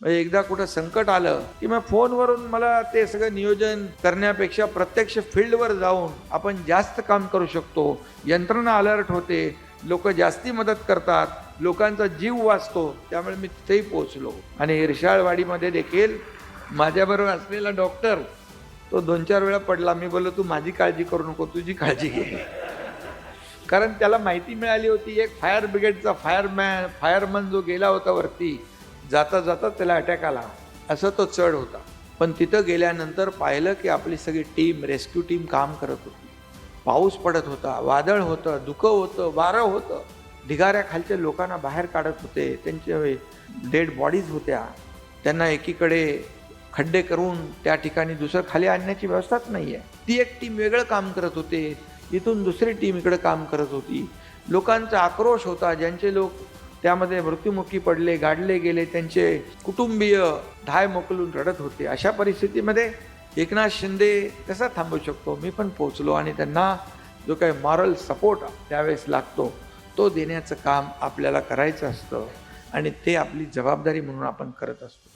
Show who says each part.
Speaker 1: म्हणजे एकदा कुठं संकट आलं की मग फोनवरून मला ते सगळं नियोजन करण्यापेक्षा प्रत्यक्ष फील्डवर जाऊन आपण जास्त काम करू शकतो. यंत्रणा अलर्ट होते. लोक जास्ती मदत करतात. लोकांचा जीव वाचतो. त्यामुळे मी तिथेही पोचलो आणि रिशाळवाडीमध्ये देखील माझ्याबरोबर असलेला डॉक्टर तो दोन चार वेळा पडला. मी बोललो तू माझी काळजी करू नको. तुझी काळजी घे. कारण त्याला माहिती मिळाली होती. एक फायर ब्रिगेडचा फायरमॅन फायरमन जो गेला होता वरती जाता जाता त्याला अटॅक आला. असं तो चढ होता. पण तिथं गेल्यानंतर पाहिलं की आपली सगळी टीम रेस्क्यू टीम काम करत होती. पाऊस पडत होता वादळ होतं धुकं होतं वारं होतं. ढिगाऱ्याखालच्या लोकांना बाहेर काढत होते. त्यांचे डेड बॉडीज होत्या. त्यांना एकीकडे खड्डे करून त्या ठिकाणी दुसरं खाली आणण्याची व्यवस्थाच नाही आहे ती एक टीम वेगळं काम करत होते. इथून दुसरी टीम इकडे काम करत होती. लोकांचा आक्रोश होता. ज्यांचे लोक त्यामध्ये मृत्युमुखी पडले गाडले गेले त्यांचे कुटुंबीय ढाय मोकलून रडत होते. अशा परिस्थितीमध्ये एकनाथ शिंदे कसा थांबू शकतो? मी पण पोचलो आणि त्यांना जो काही मॉरल सपोर्ट त्यावेळेस लागतो तो देण्याचं काम आपल्याला करायचं असतं आणि ते आपली जबाबदारी म्हणून आपण करत असतो.